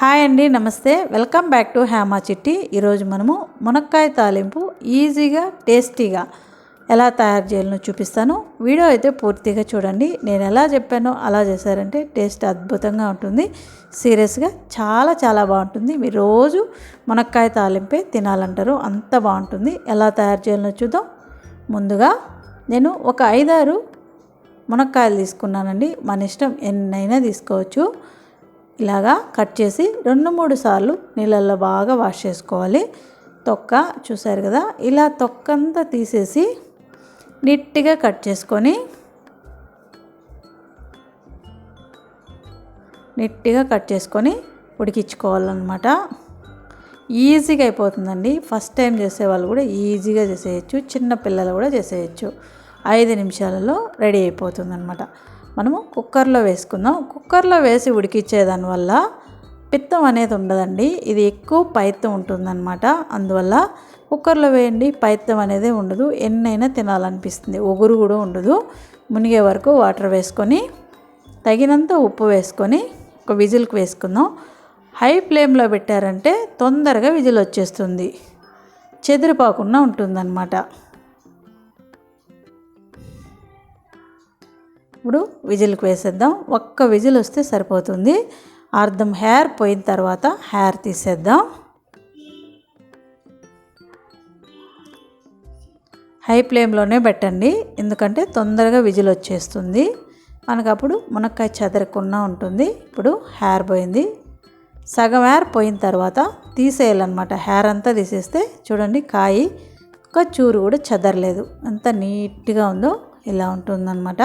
Hi అండి నమస్తే. Welcome back to హ్యామా చిట్టి. ఈరోజు మనము మునక్కాయ తాలింపు ఈజీగా టేస్టీగా ఎలా తయారు చేయాలనో చూపిస్తాను. వీడియో అయితే పూర్తిగా చూడండి. నేను ఎలా చెప్పానో అలా చేశారంటే టేస్ట్ అద్భుతంగా ఉంటుంది. సీరియస్గా చాలా చాలా బాగుంటుంది. మీరు రోజు మునక్కాయ తాలింపే తినాలంటారు. అంత బాగుంటుంది. ఎలా తయారు చేయాలనో చూద్దాం. ముందుగా నేను ఒక ఐదారు మునక్కాయలు తీసుకున్నానండి. మన ఇష్టం ఎన్నైనా తీసుకోవచ్చు. ఇలాగా కట్ చేసి రెండు మూడు సార్లు నీళ్ళల్లో బాగా వాష్ చేసుకోవాలి. తొక్క చూసారు కదా ఇలా తొక్క అంతా తీసేసి నీట్గా కట్ చేసుకొని నీట్గా కట్ చేసుకొని ఉడికించుకోవాలన్నమాట. ఈజీగా అయిపోతుందండి. ఫస్ట్ టైం చేసేవాళ్ళు కూడా ఈజీగా చేసేయచ్చు చిన్న పిల్లలు కూడా చేసేయచ్చు. ఐదు నిమిషాలలో రెడీ అయిపోతుందన్నమాట. మనము కుక్కర్లో వేసుకుందాం. కుక్కర్లో వేసి ఉడికించేదాని వల్ల పిత్తం అనేది ఉండదండి. ఇది ఎక్కువ పైత్తం ఉంటుందన్నమాట. అందువల్ల కుక్కర్లో వేయండి పైత్తం అనేది ఉండదు. ఎన్నైనా తినాలనిపిస్తుంది. ఒగురు కూడా ఉండదు. మునిగే వరకు వాటర్ వేసుకొని తగినంత ఉప్పు వేసుకొని ఒక విజిల్కి వేసుకుందాం. హై ఫ్లేమ్లో పెట్టారంటే తొందరగా విజిల్ వచ్చేస్తుంది. చెదిరిపోకుండా ఉంటుందన్నమాట. ఇప్పుడు విజిల్కి వేసేద్దాం. ఒక్క విజిల్ వస్తే సరిపోతుంది. అర్ధం హెయిర్ పోయిన తర్వాత హెయిర్ తీసేద్దాం. హై ఫ్లేమ్లోనే పెట్టండి. ఎందుకంటే తొందరగా విజిల్ వచ్చేస్తుంది. మనకు అప్పుడు మునక్కాయ చెదరకుండా ఉంటుంది. ఇప్పుడు హెయిర్ పోయింది. సగం హెయిర్ పోయిన తర్వాత తీసేయాలన్నమాట. హెయిర్ అంతా తీసేస్తే చూడండి కాయి ఒక చూరు కూడా చెదరలేదు. ఎంత నీట్గా ఉందో ఇలా ఉంటుందన్నమాట.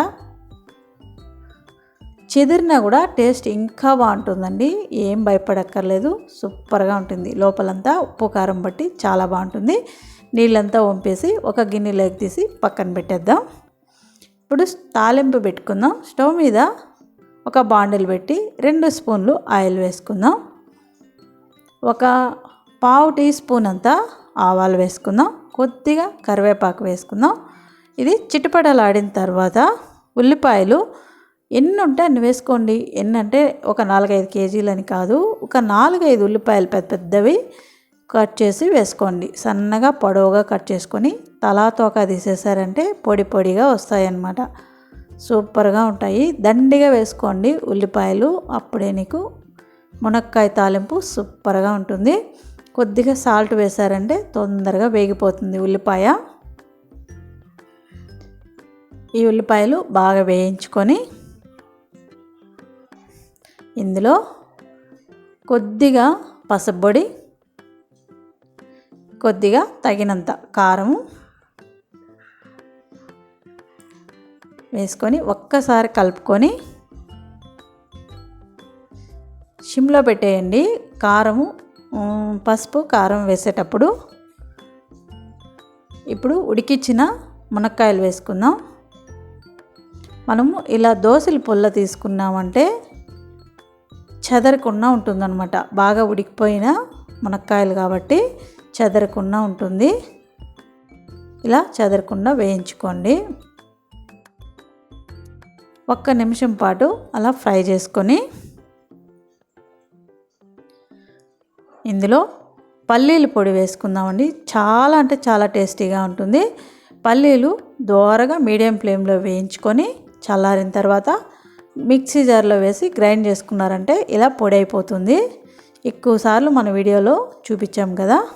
చెదిరినా కూడా టేస్ట్ ఇంకా బాగుంటుందండి. ఏం భయపడక్కర్లేదు. సూపర్గా ఉంటుంది. లోపలంతా ఉప్పు కారం బట్టి చాలా బాగుంటుంది. నీళ్ళంతా వంపేసి ఒక గిన్నెలోకి తీసి పక్కన పెట్టేద్దాం. ఇప్పుడు తాలింపు పెట్టుకుందాం. స్టవ్ మీద ఒక బాండిల్ పెట్టి రెండు స్పూన్లు ఆయిల్ వేసుకుందాం. ఒక పావు టీ స్పూన్ అంతా ఆవాలు వేసుకుందాం. కొద్దిగా కరివేపాకు వేసుకుందాం. ఇది చిటపడలాడిన తర్వాత ఉల్లిపాయలు ఎన్ని ఉంటే అన్ని వేసుకోండి. ఎన్ని అంటే ఒక నాలుగైదు కేజీలని కాదు ఒక నాలుగైదు ఉల్లిపాయలు పెద్ద పెద్దవి కట్ చేసి వేసుకోండి. సన్నగా పొడవుగా కట్ చేసుకొని తలా తోక తీసేసారంటే పొడి పొడిగా వస్తాయన్నమాట. సూపర్గా ఉంటాయి. దండిగా వేసుకోండి ఉల్లిపాయలు. అప్పుడే నీకు మునక్కాయ తాలింపు సూపర్గా ఉంటుంది. కొద్దిగా సాల్ట్ వేసారంటే తొందరగా వేగిపోతుంది ఉల్లిపాయ. ఈ ఉల్లిపాయలు బాగా వేయించుకొని ఇందులో కొద్దిగా పసుపొడి కొద్దిగా తగినంత కారము వేసుకొని ఒక్కసారి కలుపుకొని సిమ్లో పెట్టేయండి. కారము పసుపు కారం వేసేటప్పుడు ఇప్పుడు ఉడికిచ్చిన మునక్కాయలు వేసుకుందాం. మనము ఇలా దోశలు పుల్ల తీసుకున్నామంటే చెదరకుండా ఉంటుందన్నమాట. బాగా ఉడికిపోయిన మునక్కాయలు కాబట్టి చెదరకుండా ఉంటుంది. ఇలా చెదరకుండా వేయించుకోండి. ఒక్క నిమిషం పాటు అలా ఫ్రై చేసుకొని ఇందులో పల్లీల పొడి వేసుకుందామండి. చాలా అంటే చాలా టేస్టీగా ఉంటుంది. పల్లీలు దోరగా మీడియం ఫ్లేమ్లో వేయించుకొని చల్లారిన తర్వాత మిక్సీ జార్లో వేసి గ్రైండ్ చేసుకున్నారంటే ఇలా పొడి అయిపోతుంది. ఎక్కువసార్లు మన వీడియోలో చూపించాం కదా.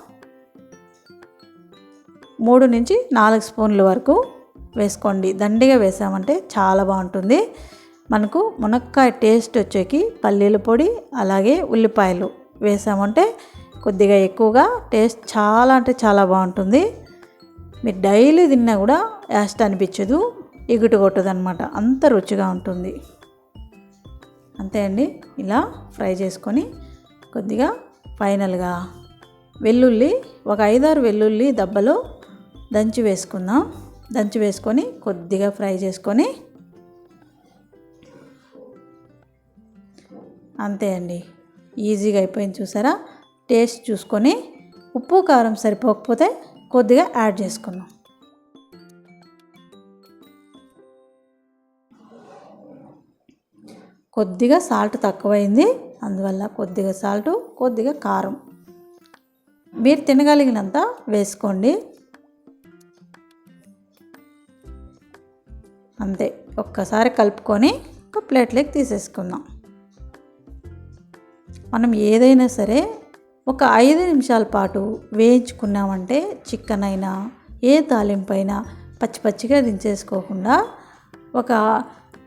మూడు నుంచి నాలుగు స్పూన్ల వరకు వేసుకోండి. దండిగా వేసామంటే చాలా బాగుంటుంది. మనకు మునక్కాయ టేస్ట్ వచ్చేకి పల్లీల పొడి అలాగే ఉల్లిపాయలు వేసామంటే కొద్దిగా ఎక్కువగా టేస్ట్ చాలా అంటే చాలా బాగుంటుంది. మీరు డైలీ తిన్నా కూడా యాస్ట్ అనిపించదు ఎగుటు కొట్టదనమాట అంత రుచిగా ఉంటుంది. అంతే అండి. ఇలా ఫ్రై చేసుకొని కొద్దిగా ఫైనల్గా వెల్లుల్లి ఒక ఐదారు వెల్లుల్లి దెబ్బలు దంచి వేసుకుందాం. దంచి వేసుకొని కొద్దిగా ఫ్రై చేసుకొని అంతే అండి. ఈజీగా అయిపోయింది చూసారా? టేస్ట్ చూసుకొని ఉప్పు కారం సరిపోకపోతే కొద్దిగా యాడ్ చేసుకుందాం. కొద్దిగా సాల్ట్ తక్కువైంది. అందువల్ల కొద్దిగా సాల్ట్ కొద్దిగా కారం. మీరు తినగలిగినంత వేసుకోండి. అంతే ఒక్కసారి కలుపుకొని ఒక ప్లేట్లోకి తీసేసుకుందాం. మనం ఏదైనా సరే ఒక ఐదు నిమిషాల పాటు వేయించుకున్నామంటే చికెన్ అయినా ఏ తాలింపు అయినా పచ్చి పచ్చిగా దించేసుకోకుండా ఒక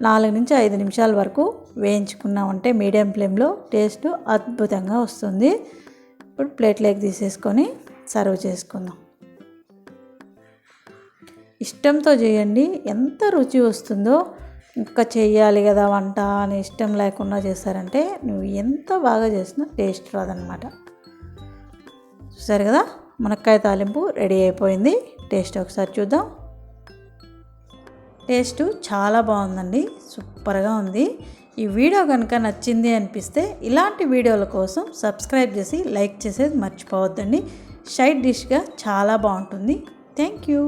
నాలుగు నుంచి ఐదు నిమిషాల వరకు వేయించుకున్నామంటే మీడియం ఫ్లేమ్లో టేస్ట్ అద్భుతంగా వస్తుంది. ఇప్పుడు ప్లేట్లోకి తీసేసుకొని సర్వ్ చేసుకుందాం. ఇష్టంతో చేయండి. ఎంత రుచి వస్తుందో ఇంకా చేయాలి కదా వంట అని ఇష్టం లేకుండా చేస్తారంటే నువ్వు ఎంత బాగా చేసినా టేస్ట్ రాదనమాట చూసారు కదా? మునక్కాయ తాలింపు రెడీ అయిపోయింది. టేస్ట్ ఒకసారి చూద్దాం. టేస్ట్ చాలా బాగుందండి. సూపర్గా ఉంది. ఈ వీడియో కనుక నచ్చింది అనిపిస్తే ఇలాంటి వీడియోల కోసం సబ్స్క్రైబ్ చేసి లైక్ చేసేది మర్చిపోవద్దండి. సైడ్ డిష్గా చాలా బాగుంటుంది. Thank you